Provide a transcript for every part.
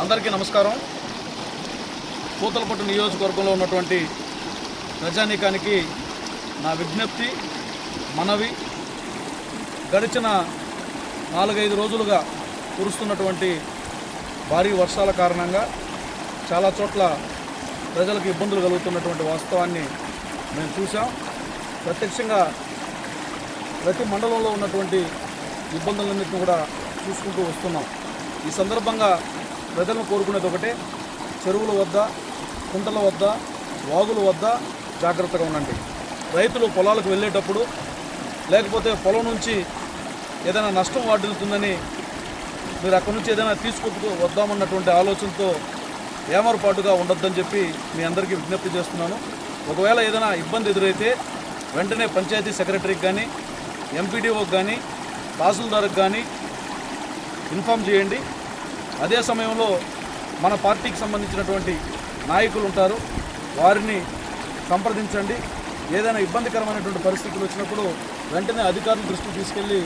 అందరికీ నమస్కారం. పూతలపట్టు నియోజకవర్గంలో ఉన్నటువంటి ప్రజానీకానికి నా విజ్ఞప్తి మనవి. గడిచిన నాలుగైదు రోజులుగా కురుస్తున్నటువంటి భారీ వర్షాల కారణంగా చాలా చోట్ల ప్రజలకు ఇబ్బందులు కలుగుతున్నటువంటి వాస్తవాన్ని మేము చూసాం ప్రత్యక్షంగా ప్రతి మండలంలో ఉన్నటువంటి ఇబ్బందులన్నింటినీ కూడా చూసుకుంటూ వస్తున్నాం. ఈ సందర్భంగా ప్రజలను కోరుకునేది ఒకటే చెరువుల వద్ద కుంటల వద్ద వాగుల వద్ద జాగ్రత్తగా ఉండండి. రైతులు పొలాలకు వెళ్ళేటప్పుడు లేకపోతే పొలం నుంచి ఏదైనా నష్టం వాటిల్తుందని మీరు అక్కడి నుంచి ఏదైనా తీసుకొచ్చుకు వద్దామన్నటువంటి ఆలోచనతో ఏమరపాటుగా ఉండొద్దని చెప్పి మీ అందరికీ విజ్ఞప్తి చేస్తున్నాను. ఒకవేళ ఏదైనా ఇబ్బంది ఎదురైతే వెంటనే పంచాయతీ సెక్రటరీకి కానీ ఎంపీడీఓకి కానీ తహసీల్దార్కి కానీ ఇన్ఫామ్ చేయండి. అదే సమయంలో మన పార్టీకి సంబంధించినటువంటి నాయకులు ఉంటారు. వారిని సంప్రదించండి. ఏదైనా ఇబ్బందికరమైనటువంటి పరిస్థితులు వచ్చినప్పుడు వెంటనే అధికారుల దృష్టికి తీసుకెళ్ళి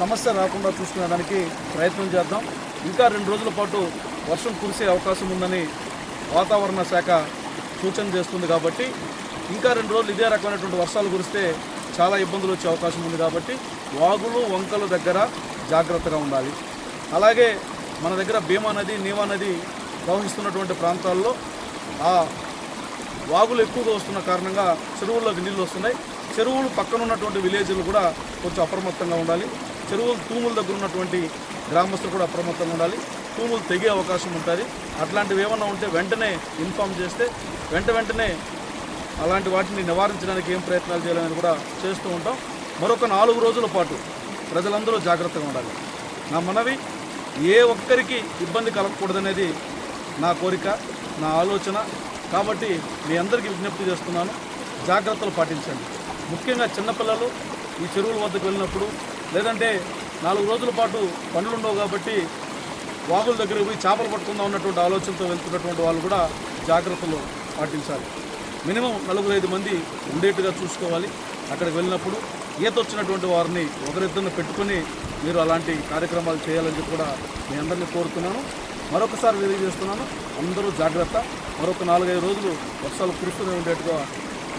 సమస్య రాకుండా చూసుకునేదానికి ప్రయత్నం చేద్దాం. ఇంకా రెండు రోజుల పాటు వర్షం కురిసే అవకాశం ఉందని వాతావరణ శాఖ సూచన చేస్తుంది కాబట్టి ఇంకా రెండు రోజులు ఇదే రకమైనటువంటి వర్షాలు కురిస్తే చాలా ఇబ్బందులు వచ్చే అవకాశం ఉంది కాబట్టి వాగులు వంకలు దగ్గర జాగ్రత్తగా ఉండాలి. అలాగే మన దగ్గర భీమా నది నీవా నది ప్రవహిస్తున్నటువంటి ప్రాంతాల్లో ఆ వాగులు ఎక్కువగా వస్తున్న కారణంగా చెరువుల్లోకి నీళ్ళు వస్తున్నాయి. చెరువులు పక్కన ఉన్నటువంటి విలేజ్లు కూడా కొంచెం అప్రమత్తంగా ఉండాలి. చెరువులు తూముల దగ్గర ఉన్నటువంటి గ్రామస్తులు కూడా అప్రమత్తంగా ఉండాలి. తూములు తెగే అవకాశం ఉంటుంది. అట్లాంటివి ఏమన్నా ఉంటే వెంటనే ఇన్ఫామ్ చేస్తే వెంట వెంటనే అలాంటి వాటిని నివారించడానికి ఏం ప్రయత్నాలు చేయాలని కూడా చేస్తూ ఉంటాం. మరొక నాలుగు రోజుల పాటు ప్రజలందరూ జాగ్రత్తగా ఉండాలి. నా మనవి ఏ ఒక్కరికి ఇబ్బంది కలగకూడదనేది నా కోరిక నా ఆలోచన. కాబట్టి మీ అందరికీ విజ్ఞప్తి చేస్తున్నాను జాగ్రత్తలు పాటించండి. ముఖ్యంగా చిన్నపిల్లలు ఈ చెరువుల వద్దకు వెళ్ళినప్పుడు లేదంటే నాలుగు రోజుల పాటు పనులు ఉండవు కాబట్టి వాగుల దగ్గర పోయి చేపలు పట్టుకుందాం ఉన్నటువంటి ఆలోచనతో వెళ్తున్నటువంటి వాళ్ళు కూడా జాగ్రత్తలు పాటించాలి. మినిమం నలుగురు ఐదు మంది ఉండేట్టుగా చూసుకోవాలి. అక్కడికి వెళ్ళినప్పుడు ఈత వచ్చినటువంటి వారిని ఒకరిద్దరిని పెట్టుకుని మీరు అలాంటి కార్యక్రమాలు చేయాలని కూడా మీ అందరినీ కోరుతున్నాను. మరొకసారి తెలియజేస్తున్నాను. అందరూ జాగ్రత్త. మరొక నాలుగైదు రోజులు వర్షాలు కురుస్తూనే ఉండేట్టుగా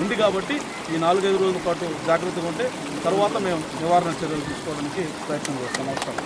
ఉంది కాబట్టి ఈ నాలుగైదు రోజుల పాటు జాగ్రత్తగా ఉంటే తర్వాత మేము నివారణ చర్యలు తీసుకోవడానికి ప్రయత్నం చేస్తాం. నమస్కారం.